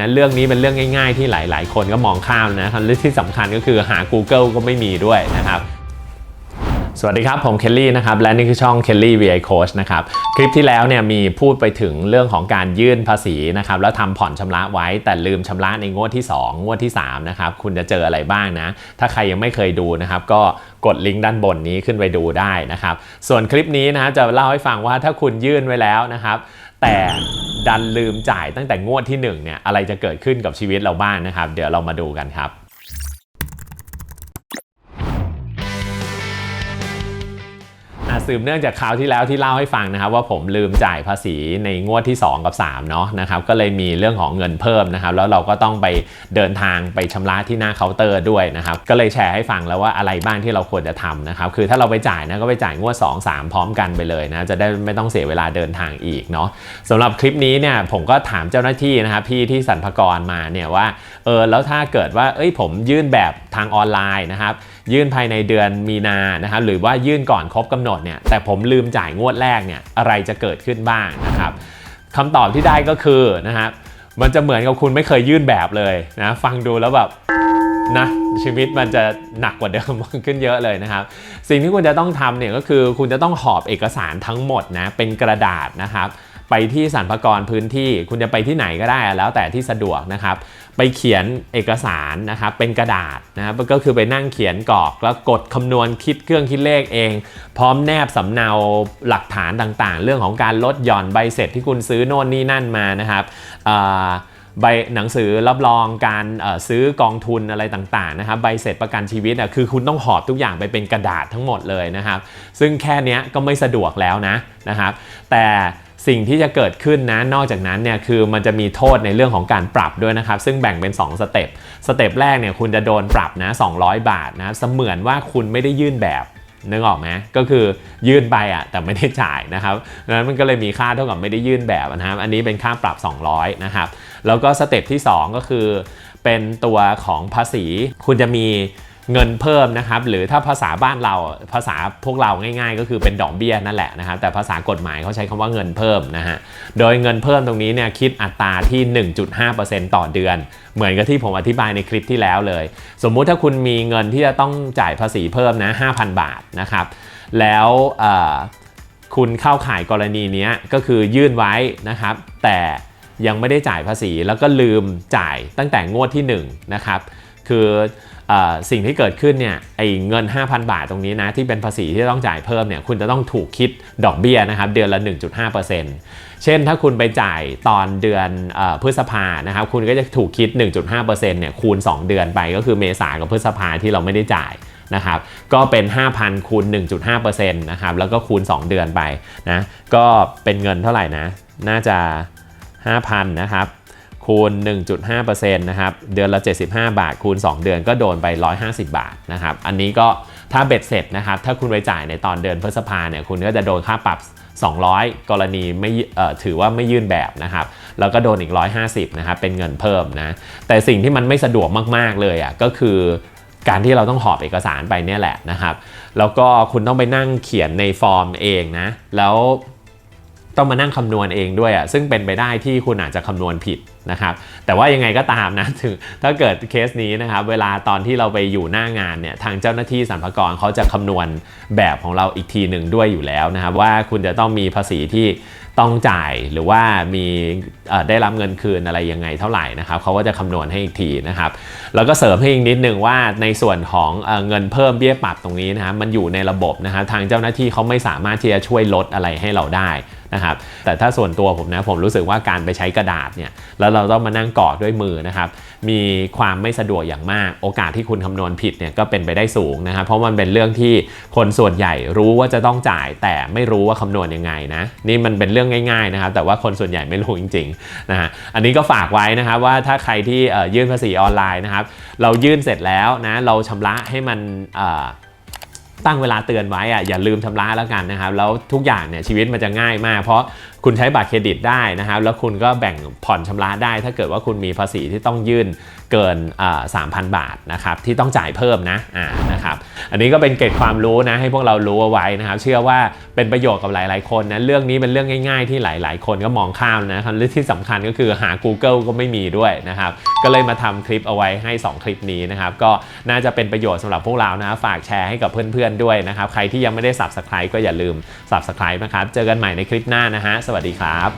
นะเรื่องนี้เป็นเรื่องง่ายๆที่หลาย ๆ คนก็มองข้ามนะครับและที่สำคัญก็คือหา Google ก็ไม่มีด้วยนะครับ สวัสดีครับ ผมเคลลี่นะครับ และนี่คือช่อง Kelly VI Coach นะครับ คลิปที่แล้วเนี่ยมีพูดไปถึงเรื่องของการยื่นภาษีนะครับ แล้วทำผ่อนชำระไว้แต่ลืมชำระในงวดที่ 2 งวดที่ 3 นะครับ คุณจะเจออะไรบ้างนะ ถ้าใครยังไม่เคยดูนะครับ ก็กดลิงก์ด้านบนนี้ขึ้นไปดูได้นะครับ ส่วนคลิปนี้นะฮะจะเล่าให้ฟังว่าถ้าคุณยื่นไว้แล้วนะครับ แต่ ดันลืมจ่ายตั้งแต่งวดที่1เนี่ยอะไรจะเกิดขึ้นกับชีวิตเราบ้างนะครับ เดี๋ยวเรามาดูกันครับ สืบเนื่องจากคราวที่แล้วที่เล่าให้ฟังนะครับ ว่าผมลืมจ่ายภาษีในงวดที่ 2 กับ 3 เนาะนะครับก็เลยมีเรื่องของเงินเพิ่มนะครับ แล้วเราก็ต้องไปเดินทางไปชำระที่หน้าเคาน์เตอร์ด้วยนะครับ ก็เลยแชร์ให้ฟังแล้วว่าอะไรบ้างที่เราควรจะทำนะครับ คือถ้าเราไปจ่ายนะก็ไปจ่ายงวด 2 3 พร้อมกันไปเลยนะจะได้ไม่ต้องเสียเวลาเดินทางอีกเนาะสำหรับคลิปนี้เนี่ยผมก็ถามเจ้าหน้าที่นะครับพี่ที่สรรพากรมาเนี่ยว่าเออแล้วถ้าเกิดว่าเอ้ยผมยื่นแบบทางออนไลน์นะครับยื่นภายในเดือนมีนานะครับหรือว่ายื่นก่อนครบกำหนดเนี่ยแต่ผมลืมจ่ายงวดแรกเนี่ยอะไรจะเกิดขึ้นบ้างนะครับคำตอบที่ได้ก็คือนะครับมันจะเหมือนกับคุณไม่เคยยื่นแบบเลยนะฟังดูแล้วแบบนะชีวิตมันจะหนักกว่าเดิมขึ้นเยอะเลยนะครับ สิ่งที่คุณจะต้องทำเนี่ยก็คือคุณจะต้องหอบเอกสารทั้งหมดนะเป็นกระดาษนะครับ ไปที่สรรพากรพื้นที่ คุณจะไปที่ไหนก็ได้แล้วแต่ที่สะดวกนะครับ ไปเขียนเอกสารนะครับเป็นกระดาษนะครับก็คือไปนั่งเขียนกรอกแล้วกดคำนวณคิดเครื่องคิดเลขเอง พร้อมแนบสำเนาหลักฐานต่างๆ เรื่องของการลดหย่อนใบเสร็จที่คุณซื้อโน่นนี่นั่นมานะครับใบหนังสือรับรองการซื้อกองทุนอะไรต่างๆนะครับใบเสร็จประกันชีวิตอะคือคุณต้องหอบทุกอย่างไปเป็นกระดาษทั้งหมดเลยนะครับ ซึ่งแค่นี้ก็ไม่สะดวกแล้วนะนะครับ แต่ สิ่งที่จะเกิดขึ้นนะ นอกจากนั้นเนี่ยคือมันจะมีโทษในเรื่องของการปรับด้วยนะครับ ซึ่งแบ่งเป็น 2 สเต็ป สเต็ปแรกเนี่ยคุณจะโดนปรับนะ 200 บาทนะเสมือนว่าคุณไม่ได้ยื่นแบบนึกออกไหมก็คือยื่นไปอะแต่ไม่ได้จ่ายนะครับดังนั้นมันก็เลยมีค่าเท่ากับไม่ได้ยื่นแบบนะครับ อันนี้เป็นค่าปรับ 200 นะครับ แล้วก็สเต็ปที่ 2 ก็คือ เป็นตัวของภาษี คุณจะมี เงินเพิ่มนะครับ หรือถ้าภาษาบ้านเราภาษาพวกเราง่าย ๆ ก็คือเป็นดอกเบี้ยนั่นแหละนะครับ แต่ภาษากฎหมายเขาใช้คำว่าเงินเพิ่มนะฮะโดยเงินเพิ่มตรงนี้เนี่ยคิดอัตราที่ 1.5%ต่อเดือน เหมือนกับที่ผมอธิบายในคลิปที่แล้วเลย สมมุติถ้าคุณมีเงินที่จะต้องจ่ายภาษีเพิ่มนะ5,000 บาทนะครับ แล้วคุณเข้าข่ายกรณีนี้ก็คือยื่นไว้นะครับ แต่ยังไม่ได้จ่ายภาษีแล้วก็ลืมจ่ายตั้งแต่งวดที่1นะครับ คืออสิ่งที่เกิดขึ้นเนี่ยไอ้เงิน 5,000 บาทตรงนี้นะที่เป็นภาษีที่ต้องจ่ายเพิ่มเนี่ยคุณจะต้องถูกคิดดอกเบี้ยนะครับเดือนละ 1.5%เช่นถ้าคุณไปจ่ายตอนเดือนอพฤษภานะครับคุณก็จะถูกคิด 1.5%เนี่ยคูณ 2 เดือนไปก็คือเมษากับพฤษภาที่เราไม่ได้จ่ายนะครับก็เป็น 5,000คูณ1.5%นะครับแล้วก็คูณ 2 เดือนไปนะก็เป็นเงินเท่าไหร่นะน่าจะ 5,000นะครับ คูณ 1.5%นะครับ เดือนละ 75 บาท คูณ 2 เดือนก็โดนไป 150 บาทนะครับ อันนี้ก็ถ้าเบ็ดเสร็จนะครับ ถ้าคุณไปจ่ายในตอนเดือนพฤษภาเนี่ย คุณก็จะโดนค่าปรับ 200 กรณีไม่ถือว่าไม่ยื่นแบบนะครับ แล้วก็โดนอีก 150 นะครับ เป็นเงินเพิ่มนะ แต่สิ่งที่มันไม่สะดวกมาก ๆ เลยอะ ก็คือการที่เราต้องหอบเอกสารไปเนี่ยแหละนะครับ แล้วก็คุณต้องไปนั่งเขียนในฟอร์มเองนะ แล้ว ต้องมานั่งคำนวณเองด้วยอะซึ่งเป็นไปได้ที่คุณอาจจะคำนวณผิดนะครับแต่ว่ายังไงก็ตามนะถึงถ้าเกิดเคสนี้นะครับเวลาตอนที่เราไปอยู่หน้างานเนี่ยทางเจ้าหน้าที่สรรพากรเขาจะคำนวณแบบของเราอีกทีหนึ่งด้วยอยู่แล้วนะครับว่าคุณจะต้องมีภาษีที่ต้องจ่ายหรือว่ามีได้รับเงินคืนอะไรยังไงเท่าไหร่นะครับเขาก็จะคำนวณให้อีกทีนะครับแล้วก็เสริมให้อีกนิดนึงว่าในส่วนของเอเงินเพิ่มเบี้ยปรับตรงนี้นะครับมันอยู่ในระบบนะครับทางเจ้าหน้าที่เขาไม่สามารถที่จะช่วยลดอะไรให้เราได้ นะครับแต่ถ้าส่วนตัวผมนะผมรู้สึกว่าการไปใช้กระดาษเนี่ยแล้วเราต้องมานั่งกรอกด้วยมือนะครับมีความไม่สะดวกอย่างมาก โอกาสที่คุณคำนวณผิดเนี่ยก็เป็นไปได้สูงนะครับเพราะมันเป็นเรื่องที่คนส่วนใหญ่รู้ว่าจะต้องจ่าย แต่ไม่รู้ว่าคำนวณยังไงนะนี่มันเป็นเรื่องง่ายๆนะครับแต่ว่าคนส่วนใหญ่ไม่รู้จริงๆนะฮะอันนี้ก็ฝากไว้นะครับว่าถ้าใครที่ยื่นภาษีออนไลน์นะครับเรายื่นเสร็จแล้วนะเราชำระให้มันเอ่อ ตั้งเวลาเตือนไว้อะอย่าลืมชำระแล้วกันนะครับ แล้วทุกอย่างเนี่ยชีวิตมันจะง่ายมาก เพราะ คุณใช้บัตรเครดิตได้นะครับ แล้วคุณก็แบ่งผ่อนชำระได้ ถ้าเกิดว่าคุณมีภาษีที่ต้องยื่นเกินสามพันบาทนะครับที่ต้องจ่ายเพิ่มนะอ่านะครับอันนี้ก็เป็นเกร็ดความรู้นะให้พวกเรารู้เอาไว้นะครับ เชื่อว่าเป็นประโยชน์กับหลาย ๆ คนนะเรื่องนี้เป็นเรื่องง่าย ๆ ที่หลาย ๆ คนก็มองข้ามนะครับและที่สำคัญก็คือหา Google ก็ไม่มีด้วยนะครับก็เลยมาทำคลิปเอาไว้ให้ 2 คลิปนี้นะครับก็น่าจะเป็นประโยชน์สำหรับพวกเรานะฝากแชร์ให้กับเพื่อน ๆ ด้วยนะครับใครที่ยังไม่ได้ Subscribe ก็อย่าลืม Subscribe นะครับเจอกันใหม่ในคลิปหน้านะฮะสวัสดีครับ